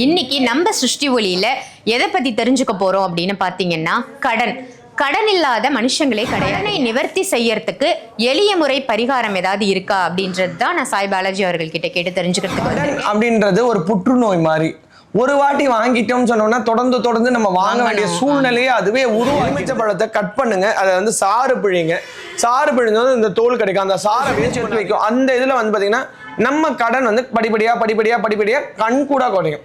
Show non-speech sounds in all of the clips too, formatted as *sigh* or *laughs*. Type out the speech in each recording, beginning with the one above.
இன்னைக்கு நம்ம சிருஷ்டி ஒளியில எதை பத்தி தெரிஞ்சுக்க போறோம் அப்படின்னு பாத்தீங்கன்னா கடன். கடன் இல்லாத மனுஷங்களே கடனை நிவர்த்தி செய்யறதுக்கு எளிய முறை பரிகாரம் ஏதாவது இருக்கா அப்படின்றது தான் நான் சாய் பாலாஜி அவர்கள் கிட்ட கேட்டு தெரிஞ்சுக்கிறதுக்கு. அப்படின்றது ஒரு புற்றுநோய் மாதிரி. ஒரு வாட்டி வாங்கிட்டோம்னு சொன்னோம்னா தொடர்ந்து தொடர்ந்து நம்ம வாங்க வேண்டிய. சூழ்நிலையை அதுவே உருவா எலுமிச்சை பழத்தை கட் பண்ணுங்க. அதை வந்து சாறு பிழிங்க. சாறு பிழிஞ்சோது இந்த தோல் கிடைக்கும். அந்த சாறை வேச்சு வைக்கும். அந்த இதில் வந்து பார்த்தீங்கன்னா நம்ம கடன் வந்து படிப்படியாக படிப்படியாக படிப்படியாக கண் கூட குறையும்.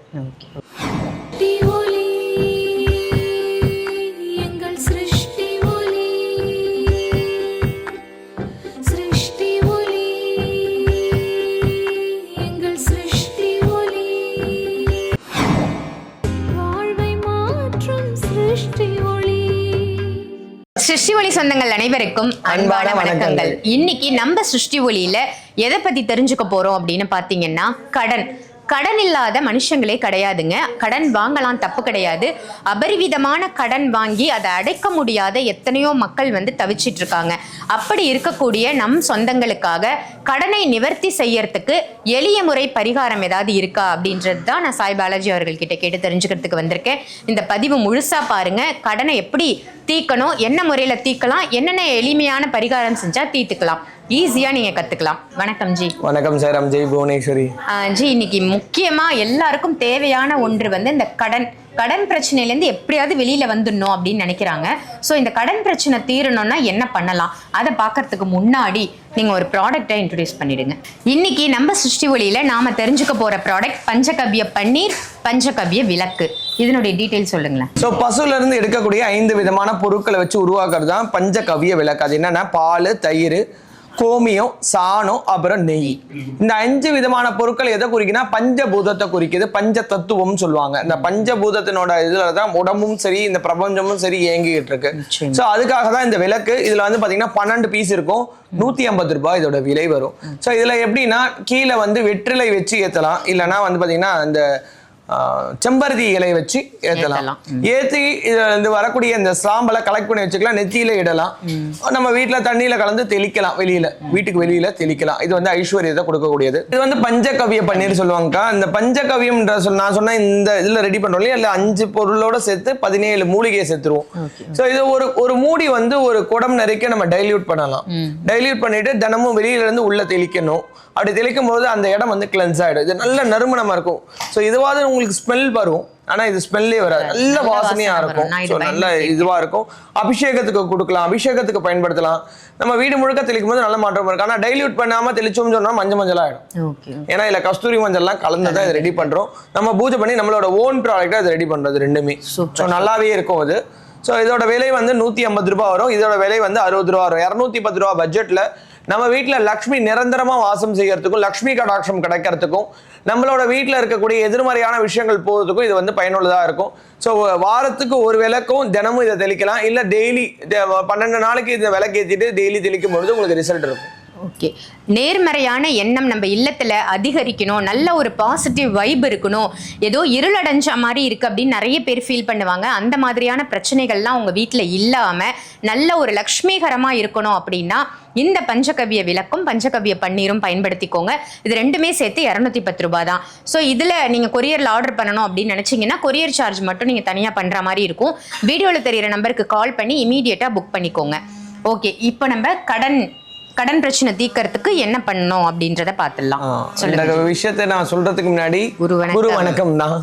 சிருஷ்டி ஒளி சொந்தங்கள் அனைவருக்கும் அன்பான வணக்கங்கள். இன்னைக்கு நம்ம சிருஷ்டி ஒளியில எதை பத்தி தெரிஞ்சுக்க போறோம் அப்படின்னு பாத்தீங்கன்னா கடன் கடன் இல்லாத மனுஷங்களே கிடையாதுங்க. கடன் வாங்கலாம் தப்பு கிடையாது. அபரிவிதமான கடன் வாங்கி அதை அடைக்க முடியாத எத்தனையோ மக்கள் வந்து தவிச்சிட்டு இருக்காங்க. அப்படி இருக்கக்கூடிய நம் சொந்தங்களுக்காக கடனை நிவர்த்தி செய்யறதுக்கு எளிய முறை பரிகாரம் ஏதாவது இருக்கா அப்படின்றது தான் நான் சாய் பாலாஜி அவர்கள்கிட்ட கேட்டு தெரிஞ்சுக்கிறதுக்கு வந்திருக்கேன். இந்த பதிவு முழுசா பாருங்க. கடனை எப்படி தீக்கணும் என்ன முறையில் தீக்கலாம் என்னென்ன எளிமையான பரிகாரம் செஞ்சால் தீர்த்துக்கலாம். ஈஸியா நீங்க கத்துக்கலாம். வணக்கம் ஜி. வணக்கம் சார் ஜெய் புவனேஸ்வரி ஜி இன்னைக்கு முக்கியமா எல்லாருக்கும் தேவையான ஒன்று வந்து இந்த கடன். கடன் பிரச்சனையிலேருந்து எப்படியாவது வெளியில வந்துடணும் அப்படின்னு நினைக்கிறாங்க. ஸோ இந்த கடன் பிரச்சனை தீரணும்னா என்ன பண்ணலாம்? அதை பார்க்கறதுக்கு முன்னாடி நீங்க ஒரு ப்ராடக்டை இன்ட்ரடியூஸ் பண்ணிடுங்க. இன்னைக்கு நம்ம சிருஷ்டி ஒளியில நாம தெரிஞ்சுக்க போற ப்ராடக்ட் பஞ்சகவ்ய பன்னீர் பஞ்சகவ்ய விளக்கு. இதனுடைய டீட்டெயில் சொல்லுங்களேன். ஸோ பசுல இருந்து எடுக்கக்கூடிய ஐந்து விதமான பொருட்களை வச்சு உருவாக்குறது தான் பஞ்சகவிய விளக்கு. அது என்னன்னா பால் தயிர் கோமியம் சாணம் அப்புறம் நெய். இந்த அஞ்சு விதமான பொருட்கள் எதை குறிக்குன்னா பஞ்சபூதத்தை குறிக்குது. பஞ்ச தத்துவம் சொல்லுவாங்க. இந்த பஞ்சபூதத்தினோட இதுல தான் உடம்பும் சரி இந்த பிரபஞ்சமும் சரி இயங்கிட்டு இருக்கு. ஸோ அதுக்காக தான் இந்த விளக்கு. இதுல வந்து பாத்தீங்கன்னா பன்னெண்டு பீஸ் இருக்கும். நூத்தி ஐம்பது ரூபாய் இதோட விலை வரும். ஸோ இதுல எப்படின்னா கீழே வந்து வெற்றிலை வச்சு ஏத்தலாம். இல்லைன்னா வந்து பாத்தீங்கன்னா இந்த செம்பருத்தி இலை வச்சு ஏத்தலாம். ஏத்தலாம். ஏத்தி இதுல இருந்து வரக்கூடிய இந்த சாம்பலை கலெக்ட் பண்ணி வச்சுக்கலாம். நெத்தியில இடலாம். நம்ம வீட்ல தண்ணியில கலந்து தெளிக்கலாம். வெளியில. வீட்டுக்கு வெளியில தெளிக்கலாம். இது வந்து ஐஸ்வர்யத்தை கொடுக்கக்கூடியது. இது வந்து பஞ்சகவிய பன்னீர் சொல்லுவாங்கக்கா. இந்த பஞ்சகவியம்ன்ற சொல் நான் சொன்ன இந்த இதுல ரெடி பண்றோம் இல்லையா? இல்ல அஞ்சு பொருளோட சேர்த்து பதினேழு மூலிகையை சேர்த்துருவோம். சோ இது ஒரு ஒரு மூடி வந்து ஒரு குடம் நிறைக்க நம்ம டைல்யூட் பண்ணலாம். டைல்யூட் பண்ணிட்டு தினமும் வெளியில இருந்து உள்ள தெளிக்கணும். அப்படி தெளிக்கும் போது அந்த இடம் வந்து கிளென்ஸ் ஆயிடும். இது நல்ல நறுமணமா இருக்கும். சோ இதுவாவது உங்களுக்கு ஸ்மெல் வரும். ஆனா இது ஸ்மெல்லே வராது. நல்ல வாசனையா வாசனை இருக்கும். நல்ல இதுவா இருக்கும். அபிஷேகத்துக்கு கொடுக்கலாம். அபிஷேகத்துக்கு பயன்படுத்தலாம். நம்ம வீடு முழுக்க தெளிக்கும் போது நல்ல மாற்றம் இருக்கு ஆனா டைல்யூட் பண்ணாம தெளிச்சோம்னு சொன்னா மஞ்சள் மஞ்சள் ஆயிடும். ஓகே ஏன்னா இதுல கஸ்தூரி மஞ்சள்லாம் கலந்து தான் இதை ரெடி பண்றோம். நம்ம பூஜை பண்ணி நம்மளோட ஓன் ப்ராடக்டா இதை ரெடி பண்றது ரெண்டுமே. ஸோ நல்லாவே இருக்கும் அது. ஸோ இதோட விலை வந்து நூத்தி ஐம்பது ரூபாய் வரும். இதோட விலை வந்து அறுபது ரூபா வரும். இரநூத்தி பத்து ரூபா பட்ஜெட்ல நம்ம வீட்டில் லக்ஷ்மி நிரந்தரமாக வாசம் செய்யறதுக்கும் லக்ஷ்மி கடாட்சம் கிடைக்கிறதுக்கும் நம்மளோட வீட்டில் இருக்கக்கூடிய எதிர்மறையான விஷயங்கள் போகிறதுக்கும் இது வந்து பயனுள்ளதாக இருக்கும். ஸோ வாரத்துக்கு ஒரு விளக்கும் தினமும் இதை தெளிக்கலாம். இல்லை டெய்லி பன்னெண்டு நாளைக்கு இதை விளக்கேற்றிட்டு டெய்லி தெளிக்கும் பொழுது உங்களுக்கு ரிசல்ட் இருக்கும். ஓகே. நேர்மறையான எண்ணம் நம்ம இல்லத்தில் அதிகரிக்கணும். நல்ல ஒரு பாசிட்டிவ் வைப் இருக்கணும். ஏதோ இருளடைஞ்ச மாதிரி இருக்குது அப்படின்னு நிறைய பேர் ஃபீல் பண்ணுவாங்க. அந்த மாதிரியான பிரச்சனைகள்லாம் உங்கள் வீட்டில் இல்லாமல் நல்ல ஒரு லக்ஷ்மிகரமாக இருக்கணும் அப்படின்னா இந்த பஞ்சகவ்ய விளக்கும் பஞ்சகவ்ய பன்னீரும் பயன்படுத்திக்கோங்க. இது ரெண்டுமே சேர்த்து இரநூத்தி பத்து ரூபாய் தான் ஸோ இதில் நீங்கள் கொரியரில் ஆர்டர் பண்ணணும் அப்படின்னு நினச்சிங்கன்னா கொரியர் சார்ஜ் மட்டும் நீங்கள் தனியாக பண்ணுற மாதிரி இருக்கும். வீடியோவில் தெரிகிற நம்பருக்கு கால் பண்ணி இமீடியட்டாக புக் பண்ணிக்கோங்க. ஓகே. இப்போ நம்ம கடன் கடன் பிரச்சனை தீர்க்கறதுக்கு என்ன பண்ணணும் அப்படின்றத பார்த்துடலாம். இந்த விஷயத்தை நான் சொல்றதுக்கு முன்னாடி குரு வணக்கம். தான்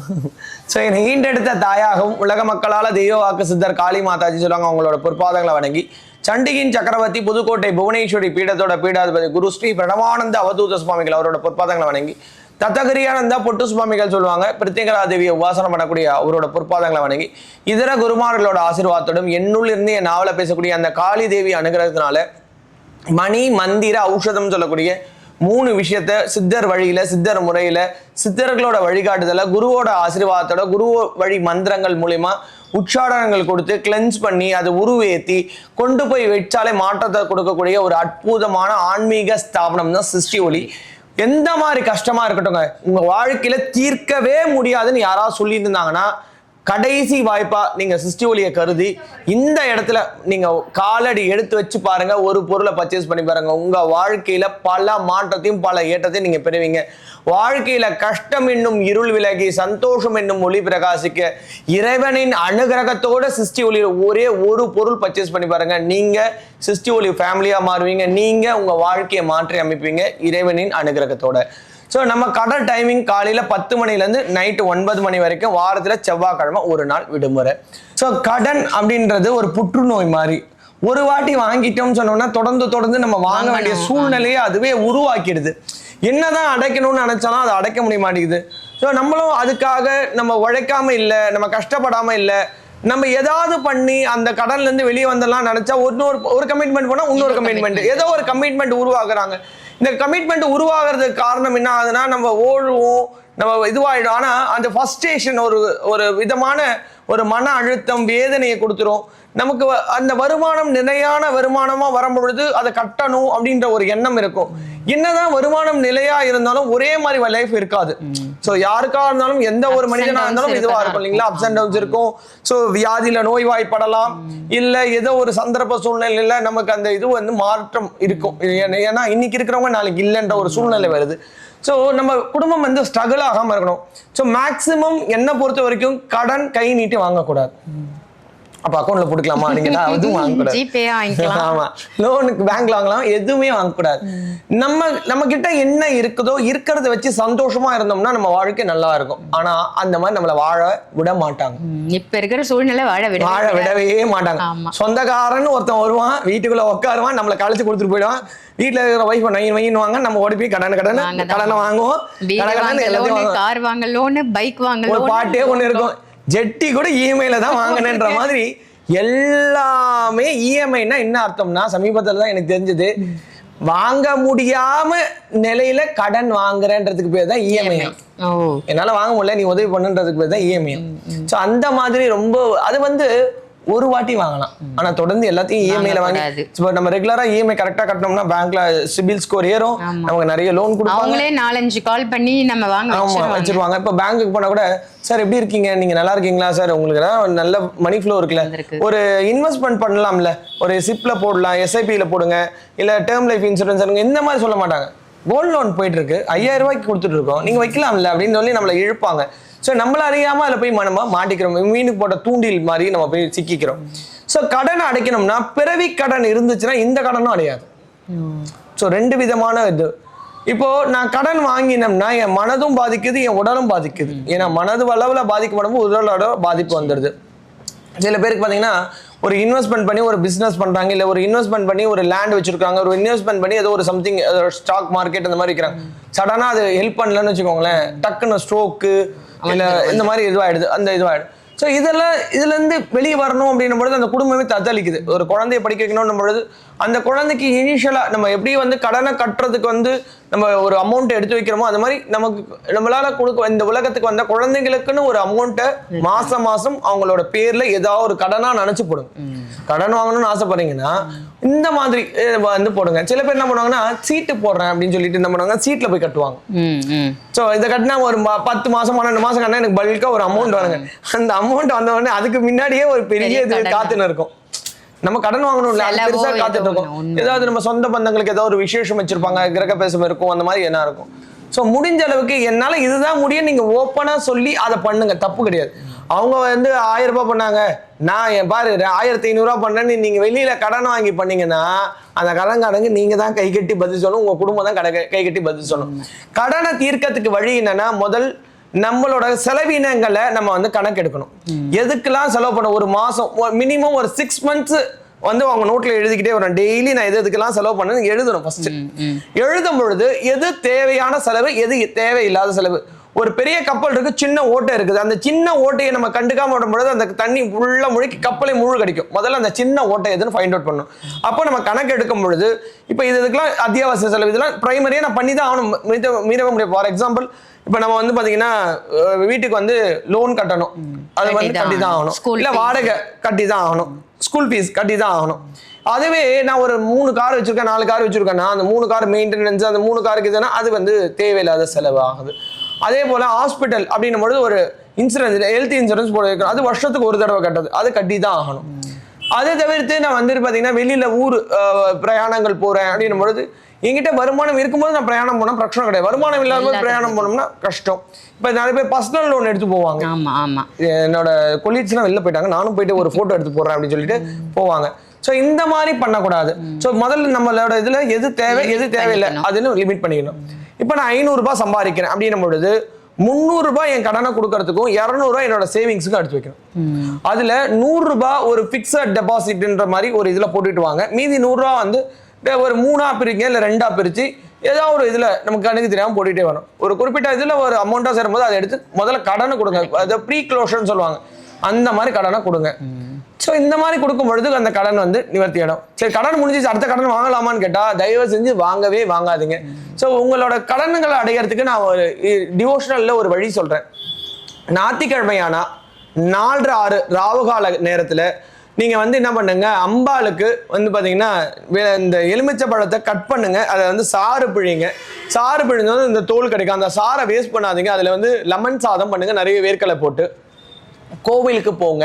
ஸோ என்னை ஈண்டெடுத்த தாயாகவும் உலக மக்களால தெய்வ வாக்கு சித்தர் காளி மாதாஜி சொல்லுவாங்க அவங்களோட பொற்பாதங்களை வணங்கி சண்டிகின் சக்கரவர்த்தி புதுக்கோட்டை புவனேஸ்வரி பீடத்தோட பீடாதிபதி குரு ஸ்ரீ பிரணவானந்த அவதூத சுவாமிகள் அவரோட பொற்பாதங்களை வணங்கி தத்தகிரியானந்தா பொட்டு சுவாமிகள் சொல்லுவாங்க பிரித்திகரா தேவியை உபாசனம் பண்ணக்கூடிய அவரோட பொற்பாதங்களை வணங்கி இதர குருமார்களோட ஆசீர்வாதத்தோடும் என்னுள் இருந்து என் நாவல பேசக்கூடிய அந்த காளி தேவி அனுகிரகத்தினால மணி மந்திர ஔஷதம் சொல்லக்கூடிய மூணு விஷயத்த சித்தர் வழியில சித்தர் முறையில சித்தர்களோட வழிகாட்டுதல குருவோட ஆசீர்வாதத்தோட குரு வழி மந்திரங்கள் மூலிமா உச்சாடனங்கள் கொடுத்து கிளென்ஸ் பண்ணி அதை உருவேத்தி கொண்டு போய் வச்சாலே மாற்றத்தை கொடுக்கக்கூடிய ஒரு அற்புதமான ஆன்மீக ஸ்தாபனம் தான் சிருஷ்டி ஒளி. எந்த மாதிரி கஷ்டமா இருக்கட்டும்ங்க உங்க வாழ்க்கையில தீர்க்கவே முடியாதுன்னு யாராவது சொல்லியிருந்தாங்கன்னா கடைசி வாய்ப்பா நீங்க சிஸ்டி ஒலியை கருதி இந்த இடத்துல நீங்க காலடி எடுத்து வச்சு பாருங்க ஒரு பொருளை பர்ச்சேஸ் பண்ணி பாருங்க. உங்க வாழ்க்கையில பல மாற்றத்தையும் பல ஏற்றத்தையும் நீங்க பெறுவீங்க. வாழ்க்கையில கஷ்டம் என்னும் இருள் விலகி சந்தோஷம் என்னும் ஒளி பிரகாசிக்க இறைவனின் அனுகிரகத்தோட சிஸ்டி ஒலி ஒரே ஒரு பொருள் பர்ச்சேஸ் பண்ணி பாருங்க. நீங்க சிஸ்டி ஒலி ஃபேமிலியா மாறுவீங்க. நீங்க உங்க வாழ்க்கையை மாற்றி அமைப்பீங்க இறைவனின் அனுகிரகத்தோட. ஸோ நம்ம கடை டைமிங் காலையில பத்து மணிலேருந்து நைட்டு ஒன்பது மணி வரைக்கும் வாரத்தில் செவ்வாய்க்கிழமை ஒரு நாள் விடுமுறை. ஸோ கடன் அப்படின்றது ஒரு புற்றுநோய் மாதிரி. ஒரு வாட்டி வாங்கிட்டோம்னு சொன்னோம்னா தொடர்ந்து தொடர்ந்து நம்ம வாங்க வேண்டிய சூழ்நிலையை அதுவே உருவாக்கிடுது. என்னதான் அடைக்கணும்னு நினைச்சாலும் அதை அடைக்க முடிய மாட்டேங்குது ஸோ நம்மளும் அதுக்காக நம்ம உழைக்காம இல்லை நம்ம கஷ்டப்படாம இல்லை நம்ம ஏதாவது பண்ணி அந்த கடன்ல இருந்து வெளியே வந்துடலாம் நினைச்சா இன்னொரு ஒரு கமிட்மெண்ட் போனா இன்னொரு கமிட்மெண்ட் ஏதோ ஒரு கமிட்மெண்ட் உருவாக்குறாங்க. இந்த கமிட்மெண்ட் உருவாகிறதுக்கு காரணம் என்ன ஆகுதுன்னா நம்ம ஓடுவோம் நம்ம இதுவாயிடும். ஆனா அந்த ஃபஸ்டேஷன் ஒரு ஒரு விதமான ஒரு மன அழுத்தம் வேதனையை கொடுத்துரும். நமக்கு அந்த வருமானம் நிலையான வருமானமா வரும் பொழுது அதை கட்டணும் அப்படின்ற ஒரு எண்ணம் இருக்கும். என்னதான் வருமானம் நிலையா இருந்தாலும் ஒரே மாதிரி லைஃப் இருக்காது. சோ யாருக்கா இருந்தாலும் எந்த ஒரு மனிதனா இருந்தாலும் இதுவா இருக்கும் இல்லைங்களா? அப்ஸ் அண்ட் டவுன்ஸ் இருக்கும். சோ வியாதியில நோய்வாய்ப்படலாம். இல்ல ஏதோ ஒரு சந்தர்ப்ப சூழ்நிலையில நமக்கு அந்த இது வந்து மாற்றம் இருக்கும். ஏன்னா இன்னைக்கு இருக்கிறவங்க நாளைக்கு இல்லைன்ற ஒரு சூழ்நிலை வருது. ஸோ நம்ம குடும்பம் வந்து ஸ்ட்ரகிள் ஆகாமல் இருக்கணும். ஸோ மேக்சிமம் என்னை பொறுத்த வரைக்கும் கடன் கை நீட்டி வாங்கக்கூடாது. அப்ப அக்கௌண்ட்ல போட்டுக்கலாமா நீங்க அதுவும் *laughs* வாங்கக்கூடாது. *laughs* ஆமா. லோனுக்கு பேங்க்ல வாங்கலாம் எதுவுமே வாங்கக்கூடாது. நம்ம நம்ம கிட்ட என்ன இருக்குதோ இருக்கிறத வச்சு சந்தோஷமா இருந்தோம்னா நம்ம வாழ்க்கை நல்லா இருக்கும். ஆனா அந்த மாதிரி நம்மள வாழ விட மாட்டாங்க. இப்ப இருக்கிற சூழ்நிலை வாழ விட வாழ விடவே மாட்டாங்க. சொந்தக்காரன்னு ஒருத்தன் வருவான் வீட்டுக்குள்ள உட்காருவான் நம்மளை கழிச்சு கொடுத்துட்டு போயிடுவான். வீட்டுல இருக்கிற ஒய்ஃப் நைன் வையின்னுவாங்க நம்ம ஓடி போய் கடன் கடன். கடனை வாங்குவோம். வாங்க. கார் வாங்க லோனு பைக் வாங்க ஒரு. பாட்டே ஒண்ணு இருக்கும். ஜெட்டி கூட இஎம்ஐல தான் வாங்கினேன்ற மாதிரி எல்லாமே இஎம்ஐனா என்ன அர்த்தம்னா சமீபத்துல தான் எனக்கு தெரிஞ்சது வாங்க முடியாம நிலையில கடன் வாங்குறேன்றதுக்கு பேர் தான் இஎம்ஐ ஓ. என்னால வாங்க முடியல நீ உதவி பண்ணுன்றதுக்கு பேர் தான் இஎம்ஐ ஸோ அந்த மாதிரி ரொம்ப அது வந்து ஒரு வாட்டி வாங்கலாம். ஆனா தொடர்ந்து எல்லாத்தையும் இஎம்ஐல வாங்கி வாங்கக்கூடாது. இப்போ நம்ம ரெகுலரா இஎம்ஐ கரெக்டா கட்டணும்னா பேங்க்ல சிபில் ஸ்கோர் ஏறும். நமக்கு நிறைய லோன் கொடுப்பாங்க. அவங்களே நாலஞ்சு கால் பண்ணி நம்ம வாங்க ஆமா வச்சிருவாங்க. இப்ப பேங்க்குக்கு போனா கூட சார் எப்படி இருக்கீங்க? நீங்க நல்லா இருக்கீங்களா? சார் உங்களுக்கு எல்லாம் நல்ல மணி ஃப்ளோ இருக்குல்ல. ஒரு இன்வெஸ்ட்மெண்ட் பண்ணலாம்ல. ஒரு சிப்ல போடலாம் எஸ்ஐபியில் போடுங்க இல்ல டேர்ம் லைஃப் இன்சூரன்ஸ் இந்த மாதிரி சொல்ல மாட்டாங்க. கோல்ட் லோன் போயிட்டு இருக்கு. ஐயாயிரம் ரூபாய்க்கு கொடுத்துட்டு இருக்கோம். நீங்க வைக்கலாம்ல அப்படின்னு சொல்லி நம்மளை இழுப்பாங்க. ஸோ நம்மள அறியாமல் அதில் போய் நம்ம மாட்டிக்கிறோம். மீனுக்கு போட்ட தூண்டில் மாதிரி நம்ம போய் சிக்கிக்கிறோம். ஸோ கடன் அடைக்கணும்னா பிறவி கடன் இருந்துச்சுன்னா இந்த கடனும் அடையாது. ஸோ ரெண்டு விதமான இது. இப்போ நான் கடன் வாங்கினோம்னா என் மனதும் பாதிக்குது என் உடலும் பாதிக்குது. ஏன்னா மனது அளவில் பாதிக்கப்படும் உடலோட பாதிப்பு வந்துடுது. சில பேருக்கு பார்த்தீங்கன்னா ஒரு இன்வெஸ்ட்மெண்ட் பண்ணி ஒரு பிஸ்னஸ் பண்ணுறாங்க இல்லை ஒரு இன்வெஸ்ட்மெண்ட் பண்ணி ஒரு லேண்ட் வச்சுருக்காங்க ஒரு இன்வெஸ்ட்மெண்ட் பண்ணி ஏதோ ஒரு சம்திங் ஸ்டாக் மார்க்கெட் அந்த மாதிரி இருக்கிறாங்க சடனாக அது ஹெல்ப் பண்ணலன்னு வச்சுக்கோங்களேன். டக்குன்னு ஸ்ட்ரோக்கு இந்த மாதிரி இதுவாயிடுது அந்த இதுவாயிடுது. ஸோ இதெல்லாம் இதுல இருந்து வெளியே வரணும் அப்படின்னும் பொழுது அந்த குடும்பமே தத்தளிக்குது. ஒரு குழந்தைய படிக்க வைக்கணும் பொழுது அந்த குழந்தைக்கு இனிஷியலா நம்ம எப்படி வந்து கடனை கட்டுறதுக்கு வந்து நம்ம ஒரு அமௌண்ட் எடுத்து வைக்கிறோமோ அந்த மாதிரி நமக்கு நம்மளால கொடுக்க இந்த உலகத்துக்கு வந்த குழந்தைங்களுக்குன்னு ஒரு அமௌண்ட்டை மாசம் மாசம் அவங்களோட பேர்ல ஏதாவது ஒரு கடனா நினைச்சு போடுங்க. கடன் வாங்கணும்னு ஆசைப்படுறீங்கன்னா இந்த மாதிரி வந்து போடுங்க. சில பேர் என்ன பண்ணுவாங்கன்னா சீட்டு போடுறேன் அப்படின்னு சொல்லிட்டு என்ன பண்ணுவாங்க சீட்ல போய் கட்டுவாங்க. ஸோ இதை கட்டினா ஒரு பத்து மாசம் பன்னெண்டு மாசம் கட்டினா எனக்கு பல்கா ஒரு அமௌண்ட் வருங்க. அந்த அமௌண்ட் வந்த உடனே அதுக்கு முன்னாடியே ஒரு பெரிய இது. காத்துன்னு இருக்கும். நம்ம கடன் வாங்கணும்ல அது செலவோ பெருசா காத்துட்டு இருக்கும். ஏதாவது நம்ம சொந்த பந்தங்களுக்கு ஏதாவது ஒரு விசேஷம் வச்சிருப்பாங்க கிரக பேசம் இருக்கும் அந்த மாதிரி என்ன இருக்கும்? ஸோ முடிஞ்ச அளவுக்கு என்னால இதுதான் முடியும் நீங்க ஓப்பனா சொல்லி அதை பண்ணுங்க. தப்பு கிடையாது. அவங்க வந்து ஆயிரம் ரூபாய் பண்ணாங்க. நான் என் பாரு ஆயிரத்தி ஐநூறுரூவா பண்ணேன்னு நீங்க வெளியில கடன் வாங்கி பண்ணீங்கன்னா அந்த கடன் கடங்கு நீங்க தான் கை கட்டி பதில் சொல்லணும் உங்க குடும்பம் தான் கடை கை கட்டி பதில் சொல்லணும். கடனை தீர்க்கறதுக்கு வழி என்னன்னா முதல் நம்மளோட செலவினங்களை நம்ம வந்து கணக்கெடுக்கணும். எதுக்கெல்லாம் செலவு பண்ண ஒரு மாசம் மினிமம் ஒரு சிக்ஸ் மந்த்ஸ் வந்து அவங்க நோட்ல எழுதிக்கிட்டே வரணும் டெய்லி நான் எது எதுக்கெல்லாம் செலவு பண்ணேன்னு எழுதணும் ஃபர்ஸ்ட் எழுதும் பொழுது எது தேவையான செலவு எது தேவையில்லாத செலவு? ஒரு பெரிய கப்பல் இருக்கு சின்ன ஓட்டை இருக்குது. அந்த சின்ன ஓட்டையை நம்ம கண்டுக்காம விடும் பொழுது அந்த தண்ணி உள்ள முழுக்கி கப்பலை முழு கடிக்கும் முதல்ல அந்த சின்ன ஓட்டை எதுன்னு ஃபைண்ட் அவுட் பண்ணணும் அப்போ நம்ம கணக்கு எடுக்கும் பொழுது இப்போ இது இதுக்கெல்லாம் அத்தியாவசிய செலவு. இதெல்லாம் பிரைமரியா நான் பண்ணி தான் ஆகணும். மீத மீறவே முடியும் ஃபார் எக்ஸாம்பிள் இப்போ நம்ம வந்து பாத்தீங்கன்னா அஹ் வீட்டுக்கு வந்து லோன் கட்டணும். அது வந்து கட்டி தான் ஆகணும். இல்ல. வாடகை கட்டி தான் ஆகணும். ஸ்கூல் ஃபீஸ் கட்டி தான் ஆகணும். அதுவே நான் ஒரு மூணு கார் வச்சிருக்கேன் நாலு கார் வச்சிருக்கேன்னா அந்த மூணு கார் மெயின்டெனன்ஸ் அந்த மூணு காருக்கு இதுனா அது வந்து தேவையில்லாத செலவு ஆகுது. அதே போல ஹாஸ்பிட்டல் அப்படின்னும் பொழுது ஒரு இன்சூரன்ஸ் ஹெல்த் இன்சூரன்ஸ் போட வைக்கணும். அது வருஷத்துக்கு ஒரு தடவை கட்டது அது கட்டி தான் ஆகணும். அதை தவிர்த்து நான் வந்துட்டு பார்த்தீங்கன்னா வெளியில ஊர் பிரயாணங்கள் போறேன் அப்படின்னும் பொழுது என்கிட்ட வருமானம் இருக்கும்போது நான் பிரயாணம் போனா பிரச்சனை கிடையாது. வருமானம் இல்லாத போது பிரயாணம் போனோம்னா கஷ்டம். இப்போ நிறைய பேர் பர்சனல் லோன் எடுத்து போவாங்க. ஆமா ஆமா. என்னோட கொலீக்ஸ்லாம் வெளில போயிட்டாங்க. நானும் போயிட்டு ஒரு போட்டோ எடுத்து போடுறேன் அப்படின்னு சொல்லிட்டு போவாங்க. ஸோ இந்த மாதிரி பண்ணக்கூடாது. ஸோ முதல்ல நம்மளோட இதுல எது தேவை எது தேவையில்லை. அதுன்னு லிமிட் பண்ணிக்கணும். இப்போ நான் ஐநூறுரூபா சம்பாதிக்கிறேன் அப்படின்னும் பொழுது முந்நூறுரூபா என் கடனை கொடுக்கறதுக்கும் இரநூறுவா என்னோட சேவிங்ஸுக்கும் எடுத்து வைக்கணும். அதுல நூறுரூபா ஒரு ஃபிக்ஸட் டெபாசிட்ன்ற மாதிரி ஒரு இதுல போட்டுட்டு வாங்க. மீதி நூறுரூவா வந்து ஒரு மூணா பிரிங்க இல்லை ரெண்டா பிரிச்சு ஏதாவது ஒரு இதுல நமக்கு கணக்கு தெரியாம போட்டுட்டே வரும் ஒரு குறிப்பிட்ட இதுல ஒரு அமௌண்ட்டா சேரும்போது அதை எடுத்து முதல்ல கடனை கொடுங்க. அதை ப்ரீ க்ளோஷர்னு சொல்லுவாங்க. அந்த மாதிரி கடனை கொடுங்க. ஸோ இந்த மாதிரி கொடுக்கும் பொழுது அந்த கடன் வந்து நிவர்த்தி ஆயிடும் சரி கடன் முடிஞ்சிச்சு அடுத்த கடன் வாங்கலாமான்னு கேட்டால் தயவு செஞ்சு வாங்கவே வாங்காதீங்க. ஸோ உங்களோட கடன்களை அடையிறதுக்கு நான் ஒரு டிவோஷனலில் ஒரு வழி சொல்கிறேன் ஞாயிற்றுக்கிழமையானா நாலரை ஆறு ராவுகால நேரத்தில் நீங்கள் வந்து என்ன பண்ணுங்க அம்பாளுக்கு வந்து பார்த்தீங்கன்னா வே- இந்த எலுமிச்சை பழத்தை கட் பண்ணுங்க அதை வந்து சாறு பிழிங்க. சாறு பிழிஞ்சது இந்த தோல் கிடைக்கும். அந்த சாரை வேஸ்ட் பண்ணாதீங்க. அதில் வந்து லெமன் சாதம் பண்ணுங்கள் நிறைய வேர்க்கலை போட்டு. கோவிலுக்கு போங்க.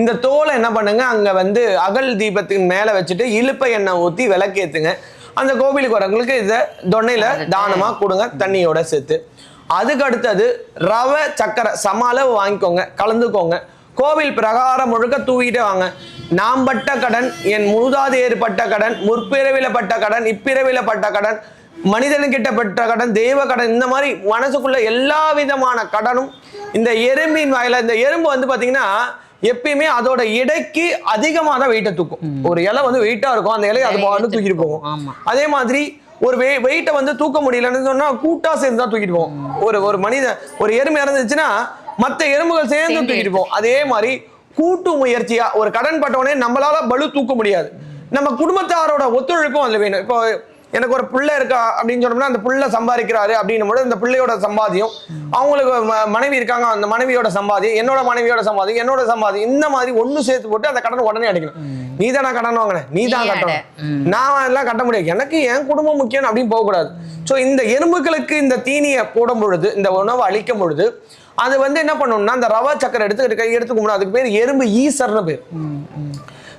இந்த தோலை என்ன பண்ணுங்க அங்க வந்து அகல் தீபத்தின் மேல வச்சுட்டு இலுப்பை எண்ணெய் ஊத்தி விளக்கேத்துங்க. அந்த கோவிலுக்கு வரவங்களுக்கு இதை தொன்னையில தானமா கொடுங்க தண்ணியோட சேர்த்து. அதுக்கு அடுத்தது ரவை சக்கரை சம அளவு வாங்கிக்கோங்க கலந்துக்கோங்க. கோவில் பிரகாரம் முழுக்க தூவிட்டே வாங்க. நாம் பட்ட கடன் என் மூதாதையர் பட்ட கடன் முற்பிறவில பட்ட கடன் இப்பிறவில பட்ட கடன் மனிதன்கிட்ட பெற்ற கடன் தெய்வ கடன் இந்த மாதிரி மனசுக்குள்ள எல்லா விதமான கடனும் இந்த எறும்பின் வாயில இந்த எறும்பு வந்து பாத்தீங்கன்னா எப்பயுமே அதோட எடைக்கு அதிகமா தான் வெயிட்டை தூக்கும் ஒரு இலை வந்து வெயிட்டா இருக்கும். அந்த இலையை அது பாட்டு தூக்கிட்டு போகும். அதே மாதிரி ஒரு வெ வெயிட்டை வந்து தூக்க முடியலன்னு சொன்னா கூட்டா சேர்ந்து தான் தூக்கிட்டு போகும். ஒரு ஒரு மனிதன் ஒரு எறும்பு இறந்துச்சுன்னா மத்த எறும்புகள் சேர்ந்து தூக்கிட்டு போகும். அதே மாதிரி கூட்டு முயற்சியா ஒரு கடன் பட்டவனே நம்மளால பலு தூக்க முடியாது. நம்ம குடும்பத்தாரோட ஒத்துழைப்பும் அதுல வேணும். இப்போ எனக்கு ஒரு பிள்ளை இருக்கா அப்படின்னு சொன்னோம்னா அந்த பிள்ளை சம்பாதிக்கிறாரு அப்படின்னும் போது அந்த பிள்ளையோட சம்பாதியம் அவங்களுக்கு மனைவி இருக்காங்க அந்த மனைவியோட சம்பாதியம் என்னோட மனைவியோட சம்பாதியம் என்னோட சம்பாதியம் இந்த மாதிரி ஒண்ணு சேர்த்து போட்டு அந்த கடனை உடனே அடைக்கணும். நீ தான் நான் கடன் வாங்கினேன் நீ தான் கட்டணும். நான் அதெல்லாம் கட்ட முடியாது. எனக்கு என் குடும்பம் முக்கியம் அப்படின்னு போகக்கூடாது. ஸோ இந்த எறும்புகளுக்கு இந்த தீனியை போடும் பொழுது இந்த உணவை அளிக்கும் பொழுது அது வந்து என்ன பண்ணணும்னா அந்த ரவா சக்கரை எடுத்து கை எடுத்து கும்பிடும். அதுக்கு பேர் எறும்பு ஈசர்னு பேர்.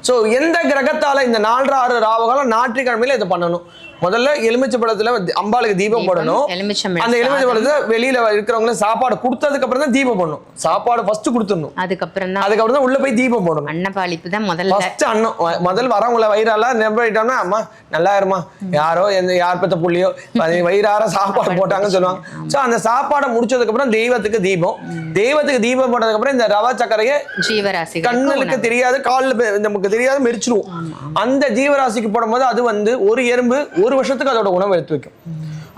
ஸோ எந்த கிரகத்தால இந்த நாலு ஆறு ராவகாலம் ஞாயிற்றுக்கிழமையில இதை பண்ணணும்? முதல்ல எலுமிச்சை பழத்துல அம்பாளுக்கு தீபம் போடணும். அந்த எலுமிச்சை சாதம். பழத்தை வெளியில இருக்கிறவங்க சாப்பாடு கொடுத்ததுக்கு அப்புறம் தான் தீபம் பண்ணணும் சாப்பாடு ஃபர்ஸ்ட் கொடுத்துடணும். அதுக்கப்புறம் தான் அதுக்கப்புறம் தான் உள்ள போய் தீபம் போடணும். அன்னபாளிப்பு தான் முதல்ல. ஃபர்ஸ்ட் வ- முதல் வரவங்கள வயிறால நம்பிட்டோம்னா அம்மா நல்லா இருமா யாரோ எந்த யார் பெத்த புள்ளியோ வயிறார சாப்பாடு போட்டாங்கன்னு சொல்லுவாங்க. சோ அந்த சாப்பாடை முடிச்சதுக்கு அப்புறம் தெய்வத்துக்கு தீபம். தெய்வத்துக்கு தீபம் போட்டதுக்கு அப்புறம் இந்த ரவா சக்கரையை ஜீவராசிகள் கண்ணுக்கு தெரியாது காலில் நமக்கு தெரியாது மெரிச்சிருவோம். அந்த ஜீவராசிக்கு போடும்போது அது வந்து ஒரு எறும்பு ஒரு வருஷத்துக்கு அதோட உணவு எடுத்து வைக்கும்.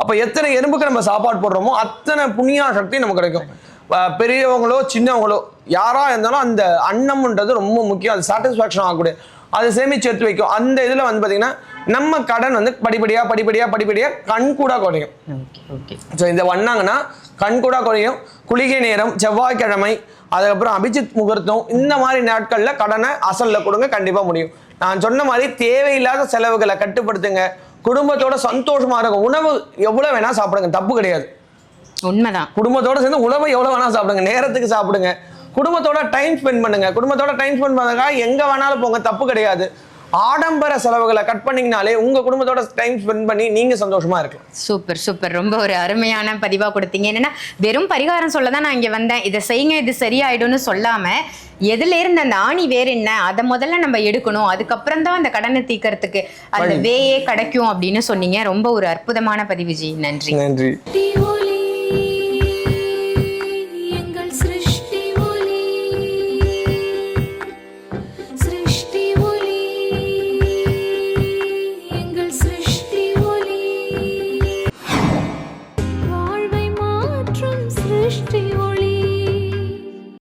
அப்ப எத்தனை எறும்புக்கு நம்ம சாப்பாடு போடுறோமோ அத்தனை புண்ணிய சக்தி நமக்கு கிடைக்கும். பெரியவங்களோ சின்னவங்களோ யாரா இருந்தாலும் அந்த அன்னம்ன்றது ரொம்ப முக்கியம். அது சாட்டிஸ்ஃபேக்ஷன் ஆகக்கூடிய அது சேமிச்சு எடுத்து வைக்கும். அந்த இதுல வந்து பாத்தீங்கன்னா நம்ம கடன் வந்து படிப்படியா படிப்படியா படிப்படியா கண் கூட குறையும். ஸோ இதை பண்ணாங்கன்னா கண் கூட குறையும். குளிகை நேரம் செவ்வாய்க்கிழமை அதுக்கப்புறம் அபிஜித் முகூர்த்தம் இந்த மாதிரி நாட்கள்ல கடனை அசல்ல கொடுங்க கண்டிப்பா முடியும். நான் சொன்ன மாதிரி தேவையில்லாத செலவுகளை கட்டுப்படுத்துங்க. குடும்பத்தோட சந்தோஷமா இருக்கும். உணவு எவ்வளவு வேணா சாப்பிடுங்க தப்பு கிடையாது. உண்மைதான். குடும்பத்தோட சேர்ந்து உணவை எவ்வளவு வேணா சாப்பிடுங்க நேரத்துக்கு சாப்பிடுங்க. குடும்பத்தோட டைம் ஸ்பெண்ட் பண்ணுங்க. குடும்பத்தோட டைம் ஸ்பெண்ட் பண்ணதுக்காக எங்க வேணாலும் போங்க தப்பு கிடையாது. ஆடம்பர செலவுகளை கட் பண்ணீங்கனாலே உங்க குடும்பத்தோட டைம் ஸ்பெண்ட் பண்ணி நீங்க சந்தோஷமா இருக்கலாம். சூப்பர் சூப்பர் ரொம்ப ஒரு அருமையான பதிவா கொடுத்தீங்க. என்னன்னா வெறும் பரிகாரம் சொல்ல தான் நான் இங்க வந்தேன். இதை செய்யுங்க இது சரியாயிடும்னு சொல்லாம எதுல இருந்து அந்த ஆணி வேர் என்ன அதை முதல்ல நம்ம எடுக்கணும். அதுக்கப்புறம் தான் அந்த கடனை தீர்க்கறதுக்கு அந்த வேயே கிடைக்கும் அப்படின்னு சொன்னீங்க. ரொம்ப ஒரு அற்புதமான பதிவு ஜி. நன்றி. நன்றி.